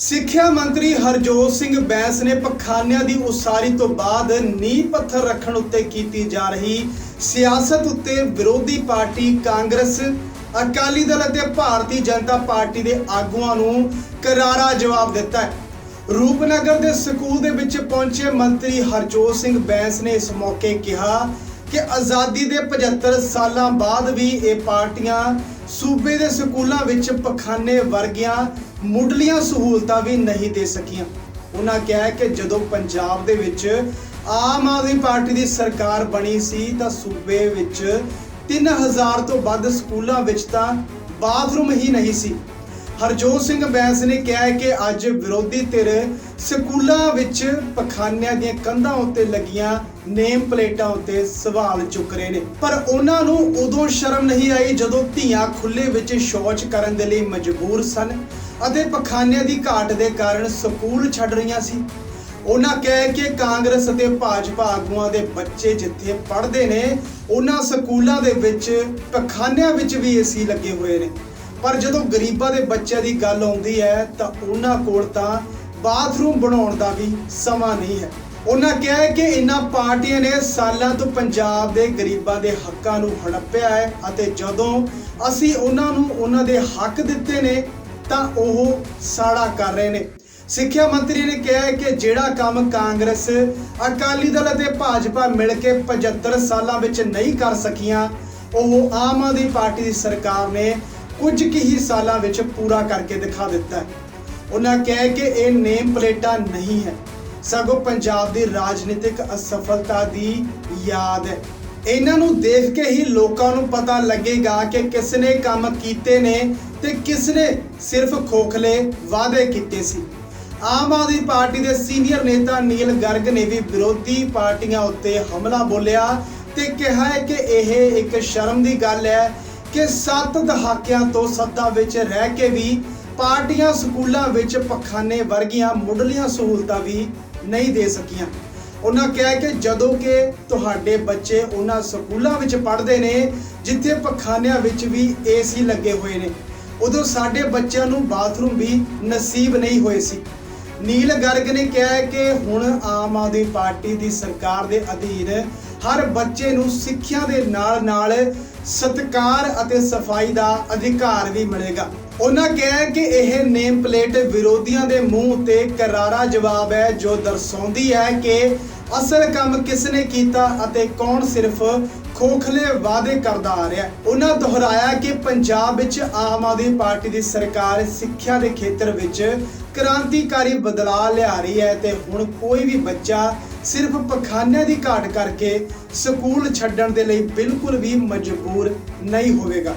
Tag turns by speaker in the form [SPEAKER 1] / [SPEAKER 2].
[SPEAKER 1] ਸਿੱਖਿਆ ਮੰਤਰੀ ਹਰਜੋਤ ਸਿੰਘ ਬੈਂਸ ਨੇ ਪਖਾਨਿਆਂ ਦੀ ਉਸਾਰੀ ਤੋਂ ਬਾਅਦ ਨੀਂਹ ਪੱਥਰ ਰੱਖਣ ਉੱਤੇ ਕੀਤੀ ਜਾ ਰਹੀ ਸਿਆਸਤ ਉੱਤੇ ਵਿਰੋਧੀ ਪਾਰਟੀ ਕਾਂਗਰਸ, ਅਕਾਲੀ ਦਲ ਅਤੇ ਭਾਰਤੀ ਜਨਤਾ ਪਾਰਟੀ ਦੇ ਆਗੂਆਂ ਨੂੰ ਕਰਾਰਾ ਜਵਾਬ ਦਿੱਤਾ ਹੈ। ਰੂਪਨਗਰ ਦੇ ਸਕੂਲ ਦੇ ਵਿੱਚ ਪਹੁੰਚੇ ਮੰਤਰੀ ਹਰਜੋਤ ਸਿੰਘ ਬੈਂਸ ਨੇ ਇਸ ਮੌਕੇ ਕਿਹਾ ਕਿ ਆਜ਼ਾਦੀ ਦੇ 75 ਸਾਲਾਂ ਬਾਅਦ ਵੀ ਇਹ ਪਾਰਟੀਆਂ ਸੂਬੇ ਦੇ ਸਕੂਲਾਂ ਵਿੱਚ ਪਖਾਨੇ ਵਰਗੀਆਂ ਮੁੱਢਲੀਆਂ ਸਹੂਲਤਾਂ ਵੀ ਨਹੀਂ ਦੇ ਸਕੀਆਂ। ਉਹਨਾਂ ਕਿਹਾ ਕਿ ਜਦੋਂ ਪੰਜਾਬ ਦੇ ਵਿੱਚ ਆਮ ਆਦਮੀ ਪਾਰਟੀ ਦੀ ਸਰਕਾਰ ਬਣੀ ਸੀ ਤਾਂ ਸੂਬੇ ਵਿੱਚ 3000 ਤੋਂ ਵੱਧ ਸਕੂਲਾਂ ਵਿੱਚ ਤਾਂ ਬਾਥਰੂਮ ਹੀ ਨਹੀਂ ਸੀ। ਹਰਜੋਤ ਸਿੰਘ ਬੈਂਸ ਨੇ ਕਿਹਾ ਹੈ ਕਿ ਅੱਜ ਵਿਰੋਧੀ ਧਿਰ ਸਕੂਲਾਂ ਵਿੱਚ ਪਖਾਨਿਆਂ ਦੀਆਂ ਕੰਧਾਂ ਉੱਤੇ ਲੱਗੀਆਂ ਨੇਮ ਪਲੇਟਾਂ ਉੱਤੇ ਸਵਾਲ ਚੁੱਕ ਰਹੇ ਨੇ। ਪਰ ਉਹਨਾਂ ਨੂੰ ਉਦੋਂ ਸ਼ਰਮ ਨਹੀਂ ਆਈ ਜਦੋਂ ਧੀਆਂ ਖੁੱਲੇ ਵਿੱਚ ਸ਼ੌਚ ਕਰਨ ਦੇ ਲਈ ਮਜਬੂਰ ਸਨ ਅਤੇ ਪਖਾਨਿਆਂ ਦੀ ਘਾਟ ਦੇ ਕਾਰਨ ਸਕੂਲ ਛੱਡ ਰਹੀਆਂ ਸੀ। ਉਹਨਾਂ ਕਹੇ ਕਿ ਕਾਂਗਰਸ ਅਤੇ ਭਾਜਪਾ ਆਗੂਆਂ ਦੇ ਬੱਚੇ ਜਿੱਥੇ ਪੜ੍ਹਦੇ ਨੇ, ਉਹਨਾਂ ਸਕੂਲਾਂ ਦੇ ਵਿੱਚ, ਪਖਾਨਿਆਂ ਵਿੱਚ ਵੀ ਏਸੀ ਲੱਗੇ ਹੋਏ ਨੇ। ਪਰ ਜਦੋਂ ਗਰੀਬਾਂ ਦੇ ਬੱਚਿਆਂ ਦੀ ਗੱਲ ਆਉਂਦੀ ਹੈ ਤਾਂ ਉਹਨਾਂ ਕੋਲ ਤਾਂ ਬਾਥਰੂਮ ਬਣਾਉਣ ਦਾ ਵੀ ਸਮਾਂ ਨਹੀਂ ਹੈ। ਉਹਨਾਂ ਕਿਹਾ ਹੈ ਕਿ ਇਨ੍ਹਾਂ ਪਾਰਟੀਆਂ ਨੇ ਸਾਲਾਂ ਤੋਂ ਪੰਜਾਬ ਦੇ ਗਰੀਬਾਂ ਦੇ ਹੱਕਾਂ ਨੂੰ ਹੜੱਪਿਆ ਹੈ ਅਤੇ ਜਦੋਂ ਅਸੀਂ ਉਹਨਾਂ ਨੂੰ ਉਹਨਾਂ ਦੇ ਹੱਕ ਦਿੱਤੇ ਨੇ ਤਾਂ ਉਹ ਸਾੜਾ ਕਰ ਰਹੇ ਨੇ। ਸਿੱਖਿਆ ਮੰਤਰੀ ਨੇ ਕਿਹਾ ਹੈ ਕਿ ਜਿਹੜਾ ਕੰਮ ਕਾਂਗਰਸ, ਅਕਾਲੀ ਦਲ ਅਤੇ ਭਾਜਪਾ ਮਿਲ ਕੇ 75 ਸਾਲਾਂ ਵਿੱਚ ਨਹੀਂ ਕਰ ਸਕੀਆਂ, ਉਹ ਆਮ ਆਦਮੀ ਪਾਰਟੀ ਦੀ ਸਰਕਾਰ ਨੇ ਕੁਝ ਕੁ ਹੀ ਸਾਲਾਂ ਵਿੱਚ ਪੂਰਾ ਕਰਕੇ ਦਿਖਾ ਦਿੱਤਾ ਉਹਨਾਂ ਕਿਹਾ ਕਿ ਇਹ ਨੇਮ ਪਲੇਟਾਂ ਨਹੀਂ ਹੈ। ਸਗੋਂ ਪੰਜਾਬ ਦੀ ਰਾਜਨੀਤਿਕ ਅਸਫਲਤਾ ਦੀ ਯਾਦ ਹੈ। ਇਹਨਾਂ ਨੂੰ ਦੇਖ ਕੇ ਹੀ ਲੋਕਾਂ ਨੂੰ ਪਤਾ ਲੱਗੇਗਾ ਕਿ ਕਿਸ ਨੇ ਕੰਮ ਕੀਤੇ ਨੇ ਤੇ ਕਿਸ ਨੇ ਸਿਰਫ ਖੋਖਲੇ ਵਾਅਦੇ ਕੀਤੇ ਸੀ। ਆਮ ਆਦਮੀ ਪਾਰਟੀ ਦੇ ਸੀਨੀਅਰ ਨੇਤਾ ਨੀਲ ਗਰਗ ਨੇ ਵੀ ਵਿਰੋਧੀ ਪਾਰਟੀਆਂ ਉੱਤੇ ਹਮਲਾ ਬੋਲਿਆ ਤੇ ਕਿਹਾ ਹੈ ਕਿ ਇਹ ਇੱਕ ਸ਼ਰਮ ਦੀ ਗੱਲ ਹੈ ਕਿ ਸੱਤ ਦਹਾਕਿਆਂ ਤੋਂ ਸੱਤਾ ਵਿੱਚ ਰਹਿ ਕੇ ਵੀ ਪਾਰਟੀਆਂ ਸਕੂਲਾਂ ਵਿੱਚ ਪਖਾਨੇ ਵਰਗੀਆਂ ਮੁੱਢਲੀਆਂ ਸਹੂਲਤਾਂ ਵੀ ਨਹੀਂ ਦੇ ਸਕੀਆਂ। ਉਹਨਾਂ ਕਿਹਾ ਕਿ ਜਦੋਂ ਕਿ ਤੁਹਾਡੇ ਬੱਚੇ ਉਹਨਾਂ ਸਕੂਲਾਂ ਵਿੱਚ ਪੜ੍ਹਦੇ ਨੇ, ਜਿੱਥੇ ਪਖਾਨਿਆਂ ਵਿੱਚ ਵੀ ਏਸੀ ਲੱਗੇ ਹੋਏ ਨੇ। ਉਦੋਂ ਸਾਡੇ ਬੱਚਿਆਂ ਨੂੰ ਬਾਥਰੂਮ ਵੀ ਨਸੀਬ ਨਹੀਂ ਹੋਏ ਸੀ। ਨੀਲ ਗਰਗ ਨੇ ਕਿਹਾ ਹੈ ਕਿ ਹੁਣ ਆਮ ਆਦਮੀ ਪਾਰਟੀ ਦੀ ਸਰਕਾਰ ਦੇ ਅਧੀਨ ਹਰ ਬੱਚੇ ਨੂੰ ਸਿੱਖਿਆ ਦੇ ਨਾਲ ਨਾਲ ਸਤਕਾਰ ਅਤੇ ਸਫ਼ਾਈ ਦਾ ਅਧਿਕਾਰ ਵੀ ਮਿਲੇਗਾ। ਉਹਨਾਂ ਕਿਹਾ ਕਿ ਇਹ ਨੇਮ ਪਲੇਟ ਵਿਰੋਧੀਆਂ ਦੇ ਮੂੰਹ ਉੱਤੇ ਕਰਾਰਾ ਜਵਾਬ ਹੈ ਜੋ ਦਰਸਾਉਂਦੀ ਹੈ ਕਿ ਅਸਲ ਕੰਮ ਕਿਸ ਨੇ ਕੀਤਾ ਅਤੇ ਕੌਣ ਸਿਰਫ ਖੋਖਲੇ ਵਾਅਦੇ ਕਰਦਾ ਆ ਰਿਹਾ। ਉਹਨਾਂ ਦੁਹਰਾਇਆ ਕਿ ਪੰਜਾਬ ਵਿੱਚ ਆਮ ਆਦਮੀ ਪਾਰਟੀ ਦੀ ਸਰਕਾਰ ਸਿੱਖਿਆ ਦੇ ਖੇਤਰ ਵਿੱਚ ਕ੍ਰਾਂਤੀਕਾਰੀ ਬਦਲਾਅ ਲਿਆ ਰਹੀ ਹੈ ਤੇ ਹੁਣ ਕੋਈ ਵੀ ਬੱਚਾ ਸਿਰਫ ਪਖਾਨਿਆਂ ਦੀ ਘਾਟ ਕਰਕੇ ਸਕੂਲ ਛੱਡਣ ਦੇ ਲਈ ਬਿਲਕੁਲ ਵੀ ਮਜਬੂਰ ਨਹੀਂ ਹੋਵੇਗਾ।